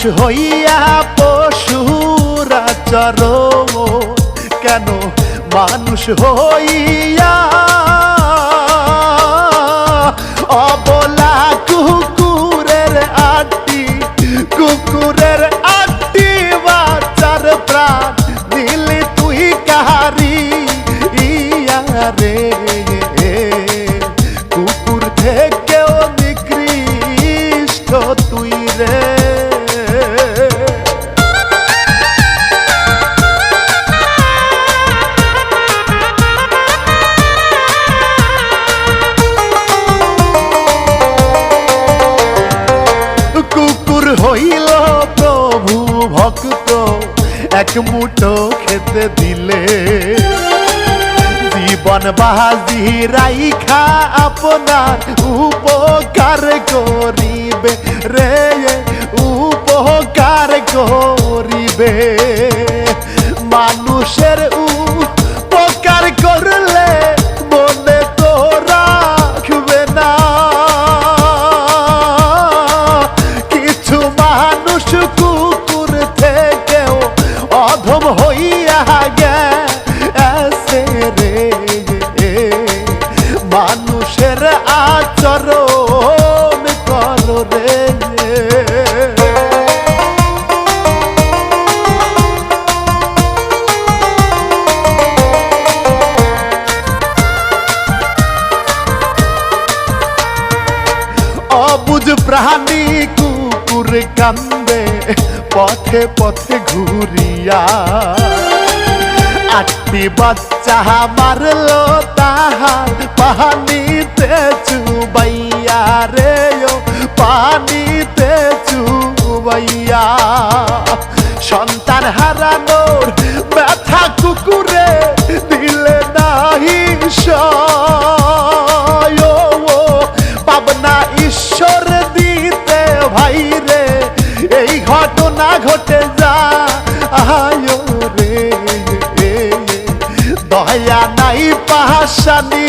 মানুষ হইয়া পশুরা চর কেন মানুষ হইয়া এক মুঠো খেতে দিলে। জীবন বাজি রাইখা আপনার উপকার করিবে রে, উপকার করিবে। মানুষের উপকার ঘুরিয়া। আটটি বাচ্চা মারলো তাহার পানিতে চুবাইয়া রে পানিতে চুবাইয়া। সন্তান পাহাসানি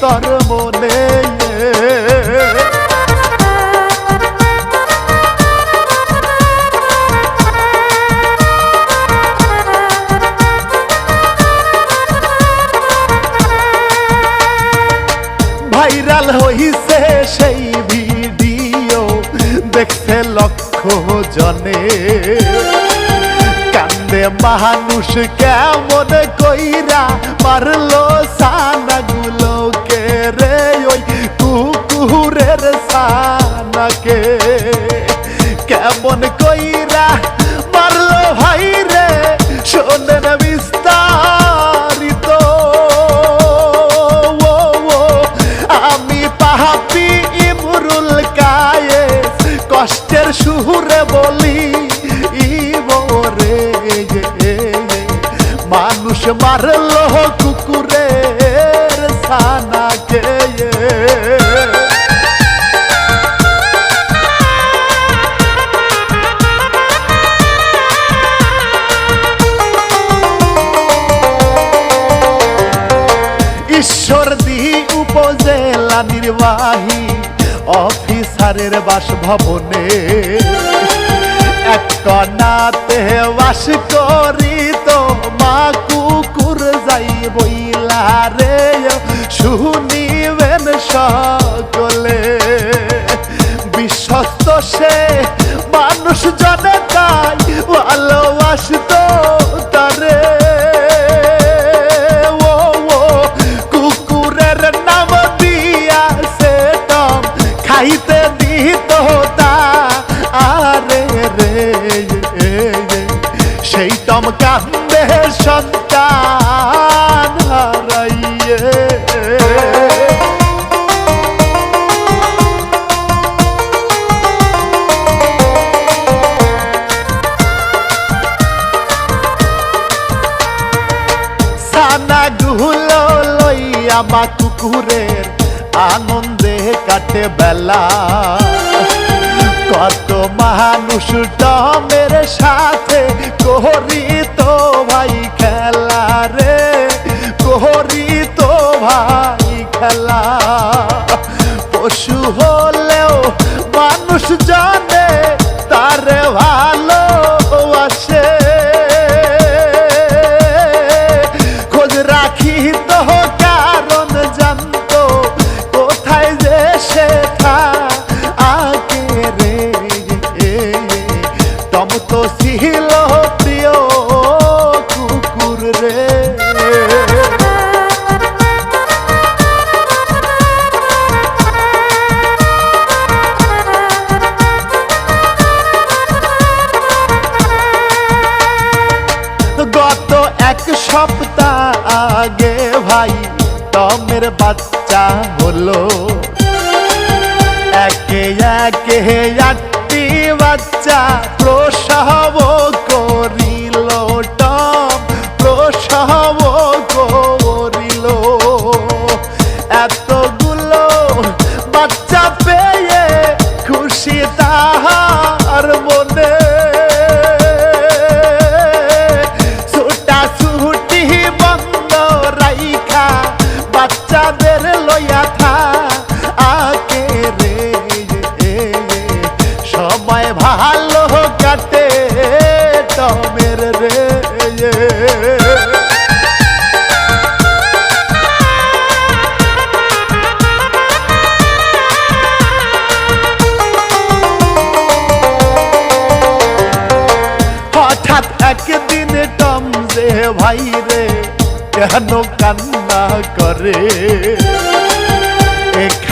তোর মনে। ভাইরাল হইছে সেই ভিডিও দেখছে লক্ষ জনে কান্দে মানুষ কেমন কইরা মারলো সানাকে ঈশ্বরদী উপজেলা নির্বাহী অফিসারের বাসভবনে। এক কনাতে বাস করি তো মা কুকুর যাই বইলা রে। শুনিবেন Say. লইয়া মা কুকুরের আনন্দে কাটে বেলা। কত মানুষ টমের সাথে কোহরি বাচ্চা হলো। লইয়া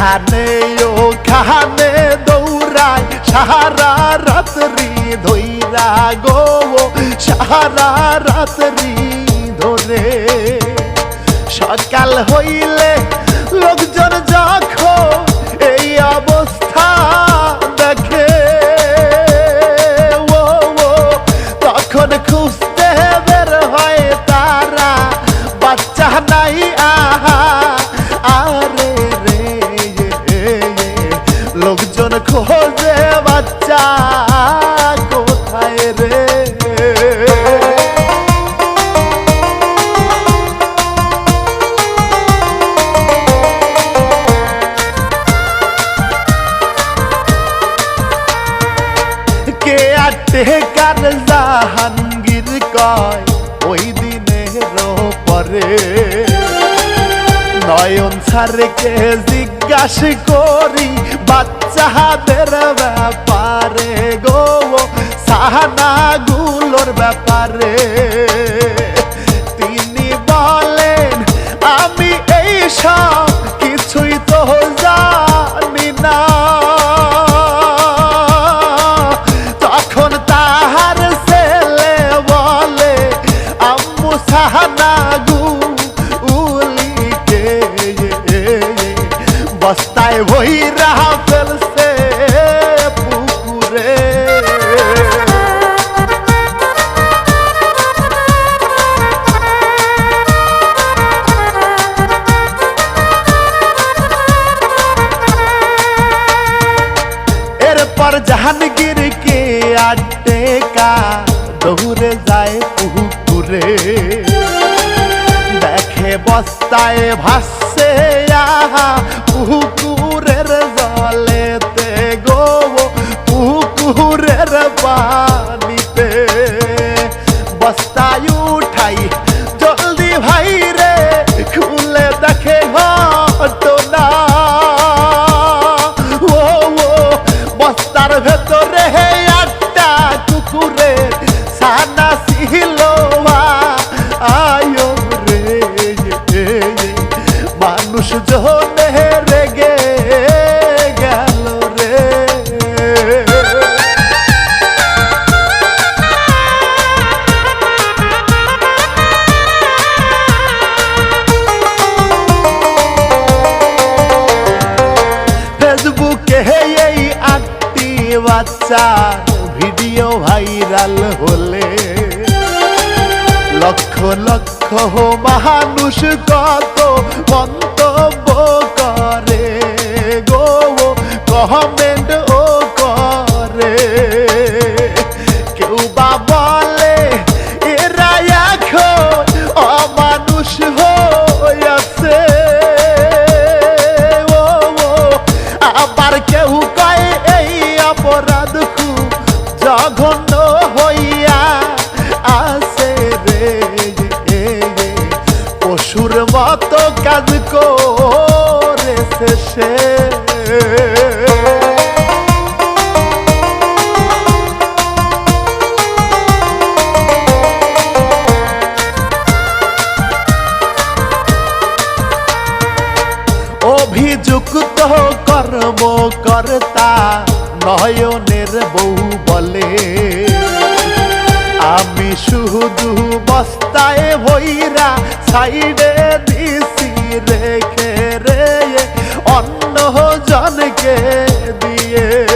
যেখানে ওখানে দৌড়ায়। সারা রাত্রি ধৈরা গো সারা রাত্রি ধরে। সকাল হইলে খোঁজে বাচ্চা, কোথায় রে? কে আটে কার জাহাঙ্গীর কয়, ওই দিনের পরে? নয়ন সারকে জিজ্ঞাসা বাহানা গুলোর ব্যাপারে ঘুরে যায় পুকুরে দেখে বস্তায় ভাস বাচ্চার ভিডিও ভাইরাল হলে লক্ষ লক্ষ মানুষ কত মন্তব্য করে গো কমেন্ট ও করে। কেউ বা বলে, এরা এখন অমানুষ হয়েছে ও, আবার করেছে সে অভিযুক্ত কর্মকর্তা নয়নের বউ বলে। আমি শুধু বস্তায় ভৈরা সাইডে দিছি রেখে জনকে দিয়ে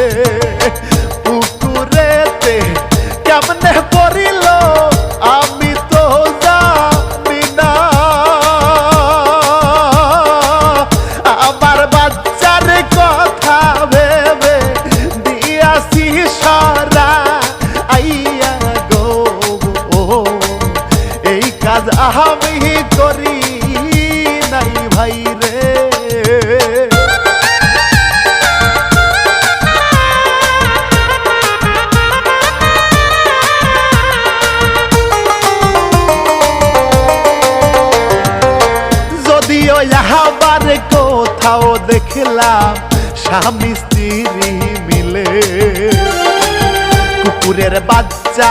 বাচ্চা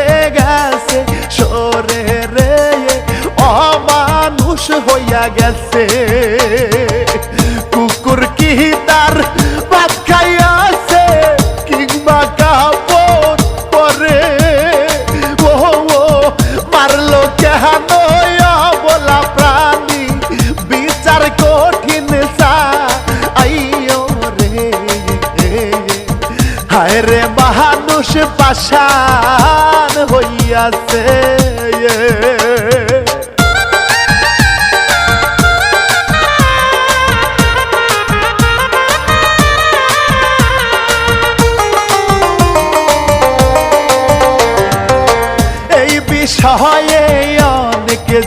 গেছে।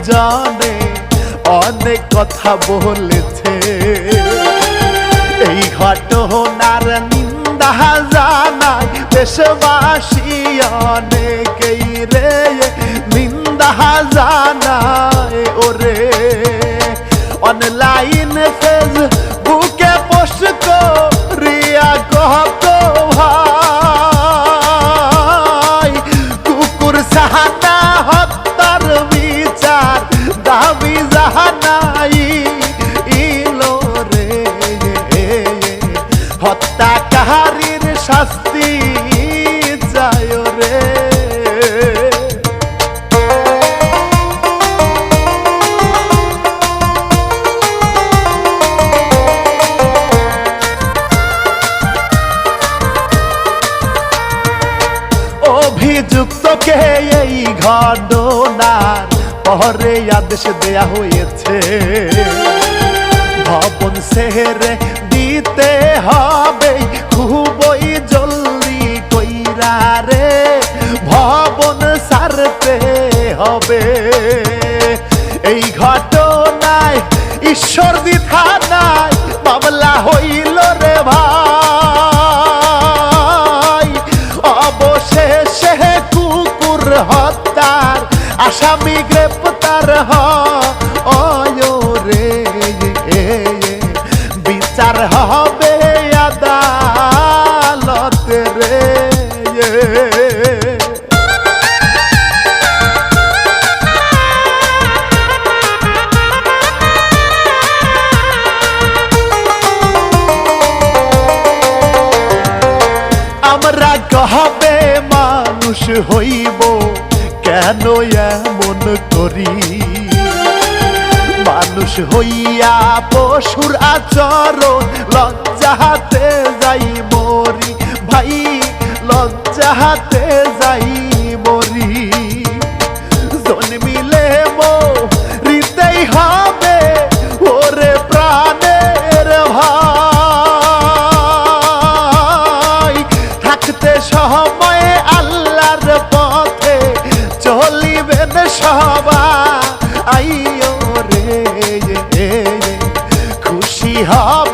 জানে অনেক কথা বলেছে। এই ঘটনার নিন্দা জানায় দেশবাসী অনেকেই অভিযুক্তকে এই ঘটনার পরে আদেশ দেয়া হয়েছে। ভবন সেরে দিতে হবে, খুবই জলদি কইরা রে। ভবন সারতে হবে। এই ঘটনায় ঈশ্বর দি থানায় মামলা হইল। হত্যার আসামি গ্রেপ্তার হ। রে বিচার হবে আদালতে রে মানুষ হ মানুষ হইয়া পশুর আচরণ লজ্জাহাতে যাই মরি। ভাই লজ্জাহাতে যাই হবে